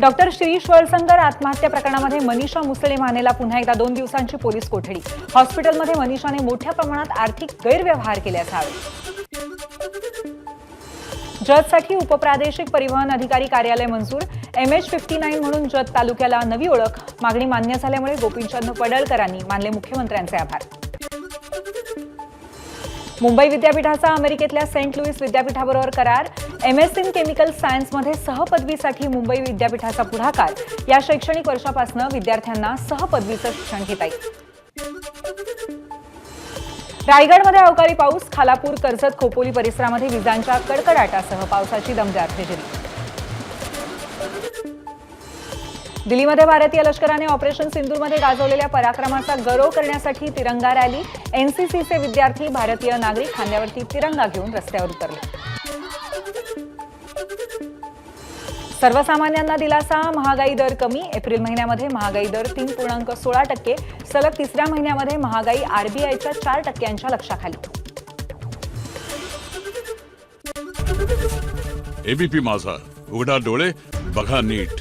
Doctor Shri शिवळसंगर आत्महत्या प्रकरणामध्ये मनीषा मुसळे मानेला पुन्हा एकदा दोन दिवसांची पोलीस कोठडी. हॉस्पिटलमध्ये मनीषाने मोठ्या प्रमाणात आर्थिक गैरव्यवहार केल्याचा आरोप जतसाठी उपप्रादेशिक परिवहन अधिकारी कार्यालय मंजूर. एम एच फिफ्टी नाईन म्हणून जत तालुक्याला नवी ओळख. मागणी मान्य झाल्यामुळे गोपीचंद पडळकरांनी मानले मुख्यमंत्र्यांचे आभार. मुंबई विद्यापीठाचा अमेरिकेतल्या सेंट लुईस विद्यापीठाबरोबर करार एम एस इन केमिकल सायन्समध्ये सहपदवीसाठी मुंबई विद्यापीठाचा पुढाकार. या शैक्षणिक वर्षापासून विद्यार्थ्यांना सहपदवीचं शिक्षण घेता येईल. रायगडमध्ये अवकाळी पाऊस खालापूर कर्जत खोपोली परिसरामध्ये विजांच्या कडकडाटासह पावसाची दमदार हजेरी. दिल्लीमध्ये भारतीय लष्कराने ऑपरेशन सिंदूरमध्ये गाजवलेल्या पराक्रमाचा गौरव करण्यासाठी तिरंगा रॅली. एनसीसीचे विद्यार्थी भारतीय नागरिक खांद्यावरती तिरंगा घेऊन रस्त्यावर उतरले. सर्वसामान्यांना दिलासा महागाई दर कमी. एप्रिल महिन्यामध्ये महागाई दर तीन पूर्णांक सोळा टक्के. सलग तिसऱ्या महिन्यामध्ये महागाई आरबीआयच्या चार टक्क्यांच्या लक्षाखाली. एबीपी माझा. उघडा डोळे बघा नीट.